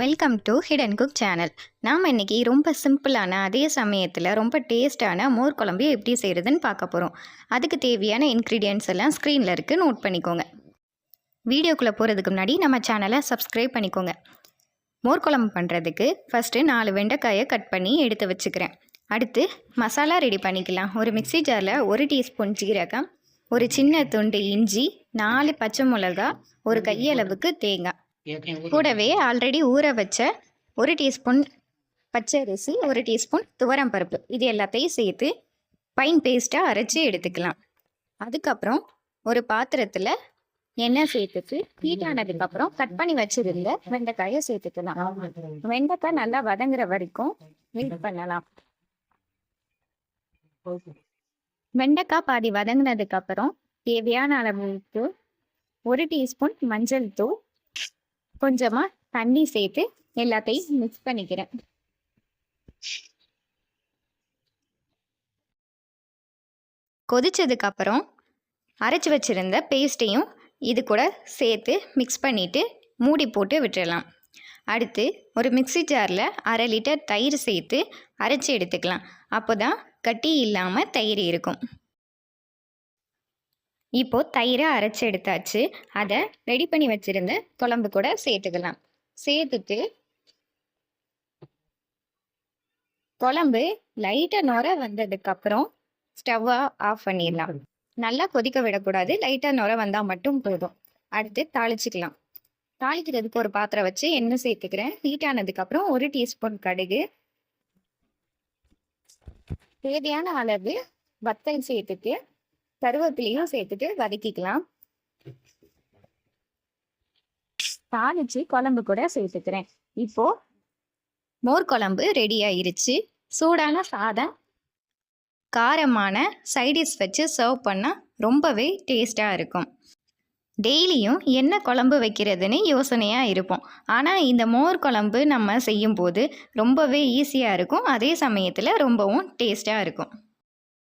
Welcome to hidden cook channel நாம் இன்னைக்கு ரொம்ப சிம்பிளான அதே சமயத்தில் ரொம்ப டேஸ்டான மோர் குழம்பு எப்படி செய்கிறதுன்னு பார்க்க போகிறோம் அதுக்கு தேவையான இன்க்ரீடியன்ட்ஸ் எல்லாம் ஸ்க்ரீனில் இருக்குது நோட் பண்ணிக்கோங்க. வீடியோக்குள்ளே போகிறதுக்கு முன்னாடி நம்ம சேனலை சப்ஸ்கிரைப் பண்ணிக்கோங்க. மோர் குழம்பு பண்ணுறதுக்கு ஃபஸ்ட்டு நாலு வெண்டைக்காயை கட் பண்ணி எடுத்து வச்சுக்கிறேன். அடுத்து மசாலா ரெடி பண்ணிக்கலாம். ஒரு மிக்ஸி ஜாரில் ஒரு டீஸ்பூன் ஜீரகம் ஒரு சின்ன துண்டு இஞ்சி நாலு பச்சை மிளகா ஒரு கையளவுக்கு தேங்காய். கூடவே ஆல்ரெடி ஊற வச்ச ஒரு டீஸ்பூன் பச்சை அரிசி ஒரு டீஸ்பூன் துவரம் பருப்பு. இது எல்லாத்தையும் சேர்த்து பைன் பேஸ்ட்டாக அரைச்சி எடுத்துக்கலாம். அதுக்கப்புறம் ஒரு பாத்திரத்தில் எண்ணெய் சேர்த்துட்டு ஹீட் ஆனதுக்கப்புறம் கட் பண்ணி வச்சிருந்த வெண்டைக்காயை சேர்த்துக்கலாம். வெண்டைக்காய் நல்லா வதங்குற வரைக்கும் வெயிட் பண்ணலாம். வெண்டைக்காய் பாதி வதங்கினதுக்கு அப்புறம் தேவையான அளவுக்கு ஒரு டீஸ்பூன் மஞ்சள் தூள் கொஞ்சமா தண்ணி சேர்த்து எல்லாத்தையும் மிக்ஸ் பண்ணிக்கிறேன். கொதிச்சதுக்கு அப்புறம் அரைச்சி வச்சிருந்த பேஸ்ட்டையும் இது கூட சேர்த்து மிக்ஸ் பண்ணிட்டு மூடி போட்டு விட்டுறலாம். அடுத்து ஒரு மிக்ஸி ஜாரில் அரை லிட்டர் தயிர் சேர்த்து அரைச்சி எடுத்துக்கலாம். அப்போ தான் கட்டி இல்லாமல் தயிர் இருக்கும். இப்போது தயிரை அரைச்சி எடுத்தாச்சு. அதை ரெடி பண்ணி வச்சுருந்த குழம்பு கூட சேர்த்துக்கலாம். சேர்த்துட்டு குழம்பு லைட்டாக நுர வந்ததுக்கப்புறம் ஸ்டவ்வாக ஸ்டவ்வை ஆஃப் பண்ணிடலாம். நல்லா கொதிக்க விடக்கூடாது. லைட்டாக நுர வந்தால் மட்டும் போதும். அடுத்து தாளிச்சிக்கலாம். தாளிக்கிறதுக்கு ஒரு பாத்திரம் வச்சு எண்ணெய் சேர்த்துக்கிறேன். ஹீட் ஆனதுக்கப்புறம் ஒரு டீஸ்பூன் கடுகு. தேவையான அளவு வத்தல் சேர்த்துட்டு கருவேப்பிலையும் சேர்த்துட்டு வதக்கிக்கலாம். தாளிச்சு குழம்பு கூட சேர்த்துக்கிறேன். இப்போ மோர் குழம்பு ரெடி ஆயிருச்சு. சூடான சாதம் காரமான சைடிஷ் வச்சு சர்வ் பண்ணால் ரொம்பவே டேஸ்டாக இருக்கும். டெய்லியும் என்ன குழம்பு வைக்கிறதுன்னு யோசனையாக இருப்போம். ஆனால் இந்த மோர் குழம்பு நம்ம செய்யும்போது ரொம்பவே ஈஸியாக இருக்கும். அதே சமயத்தில் ரொம்பவும் டேஸ்ட்டாக இருக்கும்.